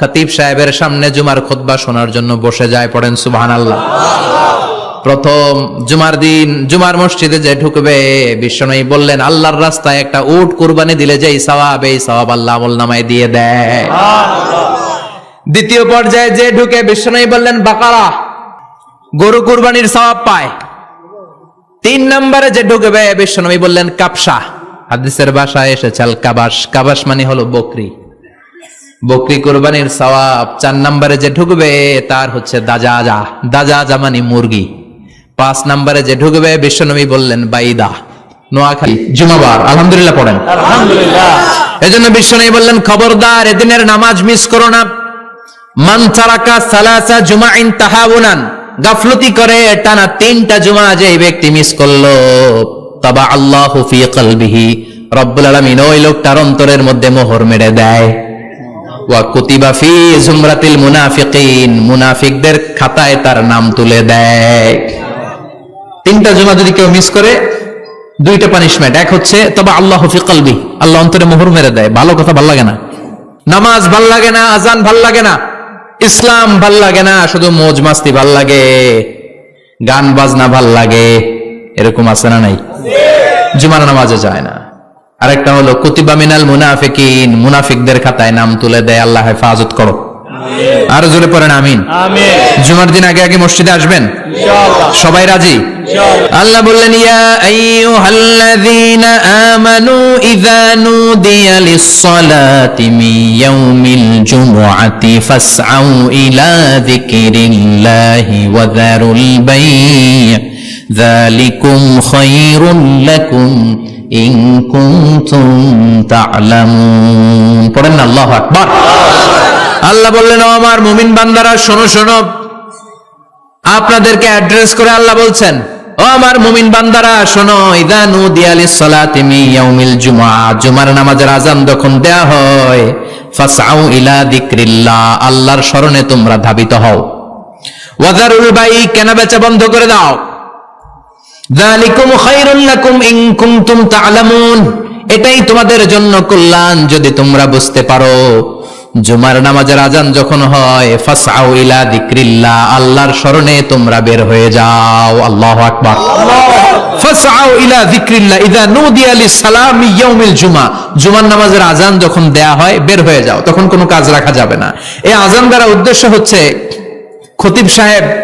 খতিব সাহেবের সামনে জুমার খুতবা শোনার জন্য বসে যায় পড়েন সুবহানাল্লাহ। প্রথম জুমার দিন, জুমার মসজিদে যে ঢুকবে বিশ্বনয়ী বললেন, আল্লাহর রাস্তায় একটা উট কুরবানি দিলে যেই সওয়াব, এই সওয়াব আল্লাহ নামায় দিয়ে দেয়। দ্বিতীয় পর্যায়ে যে ঢুকে বিশ্বনয়ী বললেন, বাকারা, গরু কুরবানির সওয়াব পায়। তিন নম্বরে যে ঢুকবে, বিশ্বনবী বললেন কাপসা হাদিসের বাসায় এসেছে আল কাবাস কাবাস মানে হলো বকরি। বকরি কোরবানির সওয়াব চার নম্বরে যে ঢুকবে তার হচ্ছে দাজাজা। দাজাজা মানে মুরগি। পাঁচ নম্বরে যে ঢুকবে বিশ্বনবী বললেন বাইদা। নোয়াখালী জুমাবার। আলহামদুলিল্লাহ পড়েন। এজন্য বিশ্বনবী বললেন খবরদার এদিনের নামাজ মিস করো না। মান তারাকা সালাসা জুমাইন তাহাউনান। গাফলতি করে টানা তিনটা জুমা যে ব্যক্তি মিস করল। তবা আল্লাহু ফি কলবিহি। রব্বুল আলামিন ওই লোকটার অন্তরের মধ্যে মোহর মেরে দেয়। মুনাফিকদের খাতায় তার নাম তুলে দেয়। তিনটা জুমা যদি কেউ মিস করে, দুইটা পানিশমেন্ট এক হচ্ছে তবে আল্লাহ আল্লাহ অন্তরে মোহর মেরে দেয়, ভালো কথা ভালো লাগে না। নামাজ ভালো লাগে না, আজান ভালো লাগে না, ইসলাম ভালো লাগে না, শুধু মোজ মাস্তি ভালো লাগে, গান বাজনা ভালো লাগে, এরকম আছে না নাই? জুমার নামাজে যায় না। আরেকটা হলো কুতিবা মিনাল মুনাফিকিন মুনাফিকদের খাতায় নাম তুলে দেয় আল্লাহ হেফাজত করো। আরও জোরে পড়েন আমিন জুমার দিন আগে আগে মসজিদে আসবেন? সবাই রাজি? আল্লাহ বললেন ইয়া আইয়ুহাল্লাযীনা আমানু ইযা নুদিয়া লিস-সালাতি মিন ইয়াউমিল জুমুআতি ফাসআউ ইলা যিকরিল্লাহি ওয়া যারুল বাই' যালিকুম খায়রুল লাকুম। ইন কুনতুম তা'লামুন। পড়েন আল্লাহু আকবার। আল্লাহ বললেন, ও আমার মুমিন বান্দারা, শোনো শোনো। আপনাদেরকে অ্যাড্রেস করে আল্লাহ বলছেন, ও আমার মুমিন বান্দারা, শোনো, ইদা নুদিয়ালিস সালাতি মি ইয়াউমিল জুমআ জুমার নামাজের আজান যখন দেয়া হয়, ফাসআউ ইলা যিকরিল্লাহ আল্লাহর স্মরণে তোমরা ধাবিত হও। ওয়াজারুল বাই কেনা বেচা বন্ধ করে দাও যালিকুম খায়রুল লাকুম ইন কুনতুম তা'লামুন এটাই তোমাদের জন্য কল্যাণ যদি তোমরা বুঝতে পারো। জুমার নামাজের আজান যখন হয়, ফাসআউ ইলা যিকরিল্লাহ, আল্লাহর স্মরণে তোমরা বের হয়ে যাও। আল্লাহু আকবার। ফাসআউ ইলা যিকরিল্লাহ ইযা নুদিয়া লিস-সালামি ইয়াউমিল জুমা। জুমার নামাজের আজান যখন দেয়া হয়, বের হয়ে যাও। তখন কোনো কাজ রাখা যাবে না। এই আজান দ্বারা উদ্দেশ্য হচ্ছে, খতিব সাহেব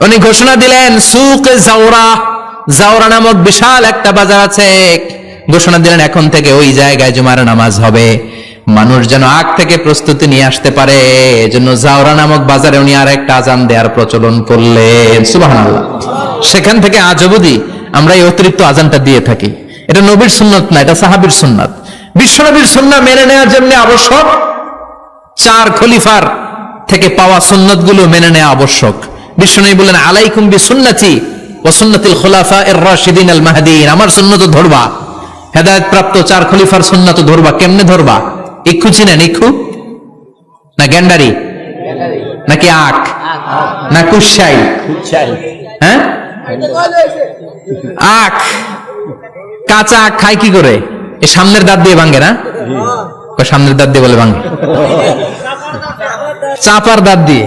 উনি ঘোষণা দিলেন, সুক জাওরা। জাওরা নামক বিশাল একটা বাজার আছে। ঘোষণা দিলেন, এখন থেকে ওই জায়গায় জুমার নামাজ হবে। মানুষ যেন আগ থেকে প্রস্তুতি নিয়ে আসতে পারে। এজন্য জাওরা নামক বাজারে উনি আর একটা আজান দেওয়ার প্রচলন করলেন। সুবহানাল্লাহ। সেখান থেকে আজ অবধি আমরা এই অতিরিক্ত আজানটা দিয়ে থাকি। এটা নবীর সুন্নত না, এটা সাহাবীর সুন্নাত। বিশ্বনবীর সুন্নাহ মেনে নেওয়ার জন্য আবশ্যক, চার খলিফার থেকে পাওয়া সুন্নত মেনে নেওয়া আবশ্যক। বিশ্বনবী বললেন আলাইকুম বি সুন্নতি ও সুন্নতিল খোলাফা এর রাশিদিন আল মাহাদিন। আমার সুন্নত ধরবা। হেদায়ত প্রাপ্ত চার খলিফার সুন্নত ধরবা। কেমনে ধরবা? ইক্ষু চিনেন ইক্ষু? না নাকি আখ? না চাই হ্যাঁ? আখ। কাঁচা আখ খায় কি করে? এই সামনের দাঁত দিয়ে ভাঙে না? সামনের দাঁত দিয়ে বলে ভাঙে। চাপার দাঁত দিয়ে।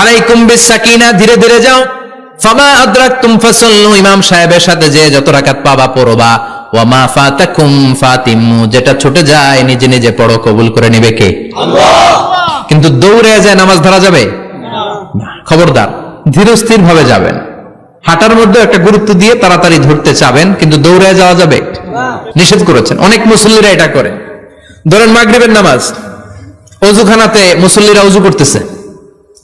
আলাইকুম বিসাকিনা ধীরে ধীরে যাও। ফামা আদরাকতুম ফাসাল্লু ইমাম সাহেবের সাথে যে যত রাকাত পাবা পড়বা। ওয়ামা ফাতাকুম ফাতিমু যেটা ছুটে যায় নিজে নিজে পড়ো কবুল করে নিবে কে? কিন্তু দৌড়ে যায় নামাজ ধরা যাবে? খবরদার ধীরস্থির ভাবে যাবেন। হাঁটার মধ্যে একটা গুরুত্ব দিয়ে তাড়াতাড়ি ধরতে চাবেন কিন্তু দৌড়ে যাওয়া যাবে? নিষেধ করেছেন। অনেক মুসল্লিরা এটা করে। ধরেন মাগরিবের নামাজ। অজুখানাতে মুসল্লিরা অজু করতেছে।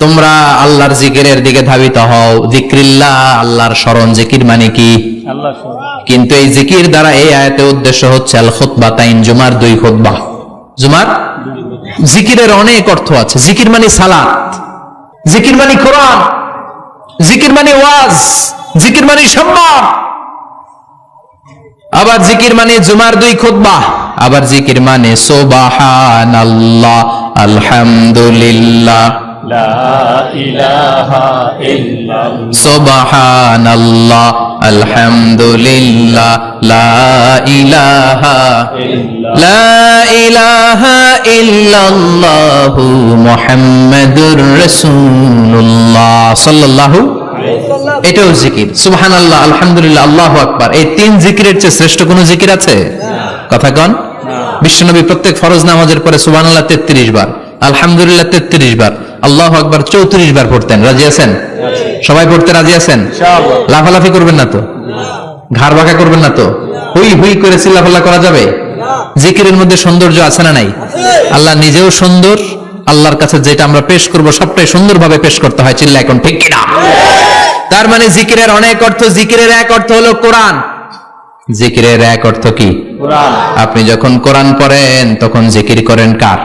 তোমরা আল্লাহর জিকিরের দিকে ধাবিত হও। জিক্রিল্লাহ আল্লাহর স্মরণ। জিকির মানে কি? কিন্তু এই জিকির দ্বারা এই আয়াতে উদ্দেশ্য হচ্ছে আল খুতবা তাইন জুমার দুই খুতবা। জুমার? জিকিরের অনেক অর্থ আছে। জিকির মানে সালাত। জিকির মানে কোরআন। জিকির মানে ওয়াজ। জিকির মানে সম্মান। আবার জিকির মানে জুমার দুই খুতবা। আবার জিকির মানে সোবাহান আল্লাহ আলহামদুলিল্লাহ। সুবহানাল্লাহ আলহামদুলিল্লাহ লা ইলাহা লা ইলাহা ইল্লাল্লাহু মুহাম্মাদুর রাসূলুল্লাহ সাল্লাল্লাহু এটাও জিকির। সুবহানাল্লাহ আলহামদুলিল্লাহ আল্লাহু আকবার। এই তিন জিকিরের চেয়ে শ্রেষ্ঠ কোনো জিকির আছে? কথা কন। বিশ্বনবী প্রত্যেক ফরজ নামাজের পরে সুবহানাল্লাহ 33 বার আলহামদুলিল্লাহ 33 বার। আল্লাহ আকবার চৌত্রিশ বার পড়তেন। রাজি আছেন? সবাই পড়তে রাজি আছেন? লাফালাফি করবেন না তো? ঘাড় বাঁকা করবেন না তো? হুই হুই করে চিল্লাফাল্লা করা যাবে? জিকিরের মধ্যে সৌন্দর্য আছে না নাই? আল্লাহ নিজেও সুন্দর আল্লাহর কাছে যেটা আমরা পেশ করব সবটাই সুন্দরভাবে পেশ করতে হয় চিল্লা এখন ঠিক কিনা? তার মানে জিকিরের অনেক অর্থ জিকিরের এক অর্থ হলো কোরআন। জিকিরের এক অর্থ কি? আপনি যখন কোরআন পড়েন তখন জিকির করেন কার?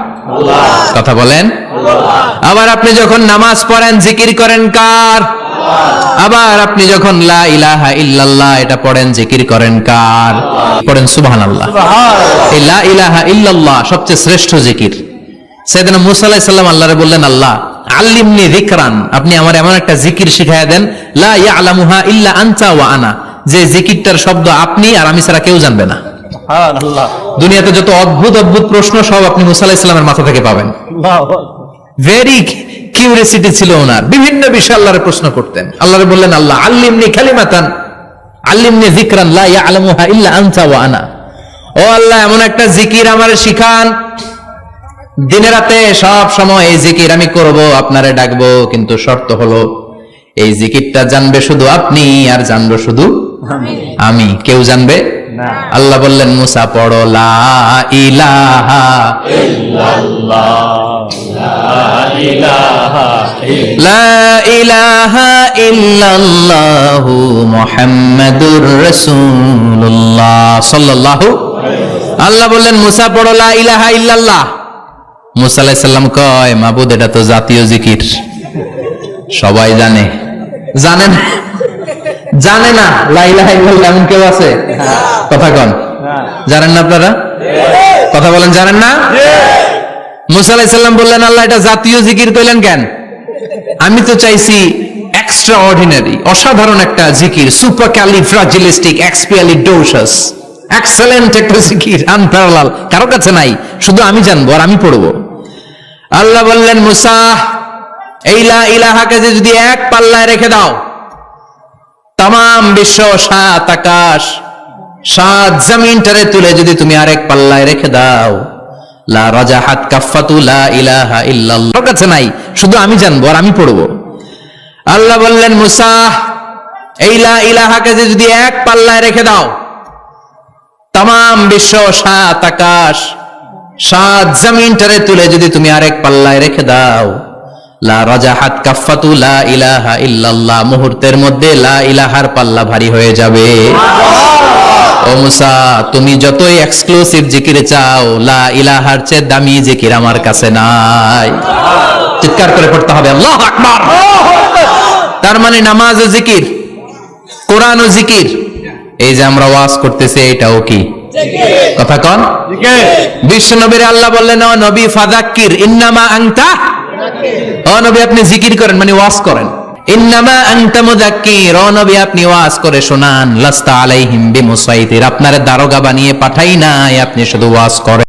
কথা বলেন? আবার আপনি যখন নামাজ পড়েন জিকির করেন কার? আবার আপনি যখন লা ইলাহা ইল্লাল্লাহ এটা পড়েন জিকির করেন কার? পড়েন সুবহানাল্লাহ। এই লা ইলাহা ইল্লাল্লাহ সবচেয়ে শ্রেষ্ঠ জিকির। সেদিন মুসা আলাইহিস সালাম আল্লাহরে বললেন আল্লাহ আল্লিমনি যিকরান। আপনি আমার এমন একটা জিকির শিখাইয়া দেন লা ইয়া ইয়ালামুহা ইল্লা আনতা ওয়া আনা। যে জিকিরটার শব্দ আপনি আর আমি ছাড়া কেউ জানবে না। দুনিয়াতে যত অদ্ভুত অদ্ভুত প্রশ্ন সব আপনি মুসা আলাহিস সালামের মাথা থেকে পাবেন। ভেরি কিউরিয়াসিটি ছিল ওনার। বিভিন্ন বিষয়ে আল্লাহরে প্রশ্ন করতেন। আল্লাহরে বললেন আল্লাহ আল্লিমনি খালিমাতান আল্লিমনি যিকরান লা ইয়ালামুহা ইল্লা আনতা ওয়া আনা। ও আল্লাহ এমন একটা জিকির আমার শিখান। দিনে রাতে সব সময় এই জিকির আমি করব আপনারে ডাকবো কিন্তু শর্ত হলো এই জিকিরটা জানবে শুধু আপনি আর জানবে শুধু আমি। কেউ জানবে। আল্লাহ বললেন, মুসা, পড়ো, লা ইলাহা ইল্লাল্লাহু। মুহাম্মাদুর রাসূলুল্লাহ সাল্লাল্লাহু আল্লাহ বললেন, মুসা, পড়ো, লা ইলাহা ইল্লাল্লাহ। মুসা আলাইহিস কয়, মাবুদ, এটা তো জাতীয় জিকির। সবাই জানে। জানে না? জানে না, লা ইলাহা এমন কেউ আছে? কথা কন। জানেন না আপনারা? কথা বলেন, জানেন না? মুসা আলাইহিস বললেন, আল্লাহ, এটা জাতীয় জিকির কইলেন কেন? আমি তো চাইছি এক্সট্রা অর্ডিনারি অসাধারণ একটা জিকির সুপার ক্যালিফ্রাজিলিস্টিক এক্সপিয়ালিডোসাস এক্সেলেন্ট একটা জিকির আনপ্যারালাল কারও কাছে নাই, শুধু আমি জানব আর আমি পড়ব। আল্লাহ বললেন, মুসা, এই লা ইলাহাকে যদি এক পাল্লায় রেখে দাও তাম বিশ্ব সাত আকাশ, সাত জমিনটারে তুলে যদি তুমি আরেক পাল্লায় রেখে দাও। লা রাজাহাত কাফাতু লা ইলাহা ইল্লাল্লাহ। কাছে নাই, শুধু আমি জানব আর আমি পড়ব। আল্লাহ বললেন, মুসা, এই লা ইলাহাকে যে যদি এক পাল্লায় রেখে দাও তাম বিশ্ব সাত আকাশ, সাত জমিনটারে তুলে যদি তুমি আরেক পাল্লায় রেখে দাও। লা রাজাহাত কাফাতু লা ইলাহা ইল্লাল্লাহ। মুহূর্তের মধ্যে লা ইলাহার পাল্লা ভারী হয়ে যাবে। ও মুসা তুমি যতই এক্সক্লুসিভ জিকির চাও লা ইলাহার চেয়ে দামি জিকির আমার কাছে নাই। চিৎকার করে পড়তে হবে আল্লাহ আকবার। তার মানে নামাজ ও জিকির কোরআন ও জিকির এই যে আমরা ওয়াজ করতেছি এটাও কি? কথা কন? বিশ্ব নবীর আল্লাহ বললেন নবী ফাদাক্কির ইন্নামা আংতা ও নবী, আপনি জিকির করেন মানে ওয়াজ করেন। ইন্নামা আপনি করে শোনান, লাস্তা আপনারে দারোগা বানিয়ে পাঠাই না আপনি শুধু ওয়াজ করেন।